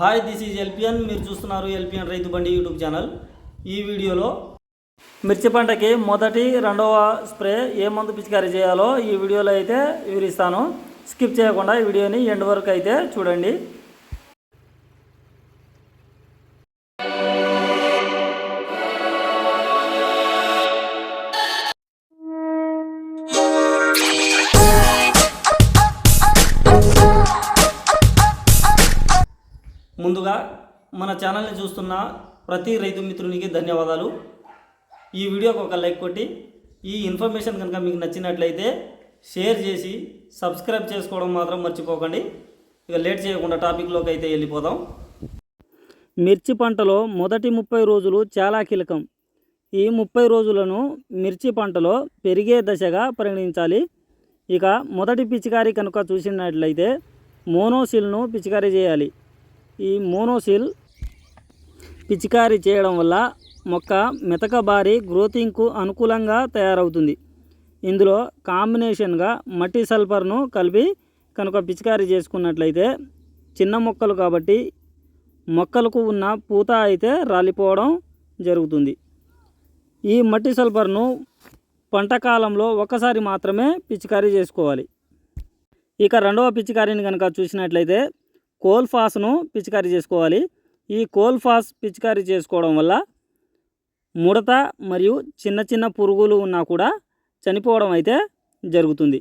Hi this is LPN. మీరు చూస్తున్నారు LPN రైతు బండి యూట్యూబ్ ఛానల్. ఈ వీడియోలో మిర్చి పంటకి మొదటి రెండవ స్ప్రే ఏ మందు పిచికారీ చేయాలో ఈ వీడియోలో అయితే వివరిస్తాను. స్కిప్ చేయకుండా ఈ వీడియోని ఎండ్ వరకు అయితే చూడండి. ముందుగా మన ఛానల్ని చూస్తున్న ప్రతి రైతు మిత్రునికి ధన్యవాదాలు. ఈ వీడియోకి ఒక లైక్ కొట్టి ఈ ఇన్ఫర్మేషన్ కనుక మీకు నచ్చినట్లయితే షేర్ చేసి సబ్స్క్రైబ్ చేసుకోవడం మాత్రం మర్చిపోకండి. ఇక లేట్ చేయకుండా టాపిక్లోకి అయితే వెళ్ళిపోదాం. మిర్చి పంటలో మొదటి ముప్పై రోజులు చాలా కీలకం. ఈ ముప్పై రోజులను మిర్చి పంటలో పెరిగే దశగా పరిగణించాలి. ఇక మొదటి పిచికారీ కనుక చూసినట్లయితే మోనోసిల్ను పిచికారీ చేయాలి. ఈ మోనోసిల్ పిచికారీ చేయడం వల్ల మొక్క మెతకబారి గ్రోతింగ్కు అనుకూలంగా తయారవుతుంది. ఇందులో కాంబినేషన్గా మట్టి సల్ఫర్ను కలిపి కనుక పిచికారీ చేసుకున్నట్లయితే చిన్న మొక్కలు కాబట్టి మొక్కలకు ఉన్న పూత అయితే రాలిపోవడం జరుగుతుంది. ఈ మట్టి సల్ఫర్ను పంట కాలంలో ఒకసారి మాత్రమే పిచికారీ చేసుకోవాలి. ఇక రెండవ పిచికారీని కనుక చూసినట్లయితే కోల్ఫాస్ను పిచికారీ చేసుకోవాలి. ఈ కోల్ఫాస్ పిచికారీ చేసుకోవడం వల్ల ముడత మరియు చిన్న చిన్న పురుగులు ఉన్నా కూడా చనిపోవడం అయితే జరుగుతుంది.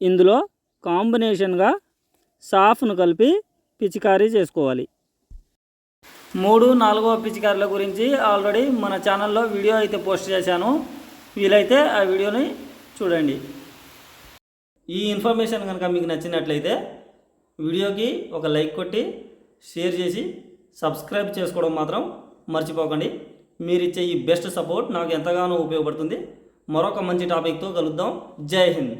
ఇందులో కాంబినేషన్గా సాఫ్ను కలిపి పిచికారీ చేసుకోవాలి. మూడు నాలుగవ పిచికారీల గురించి ఆల్రెడీ మన ఛానల్లో వీడియో అయితే పోస్ట్ చేశాను. వీలైతే ఆ వీడియోని చూడండి. ఈ ఇన్ఫర్మేషన్ కనుక మీకు నచ్చినట్లయితే వీడియోకి ఒక లైక్ కొట్టి షేర్ చేసి సబ్స్క్రైబ్ చేసుకోవడం మాత్రం మర్చిపోకండి. మీరు ఇచ్చే ఈ బెస్ట్ సపోర్ట్ నాకు ఎంతగానో ఉపయోగపడుతుంది. మరొక మంచి టాపిక్తో కలుద్దాం. జై హింద్.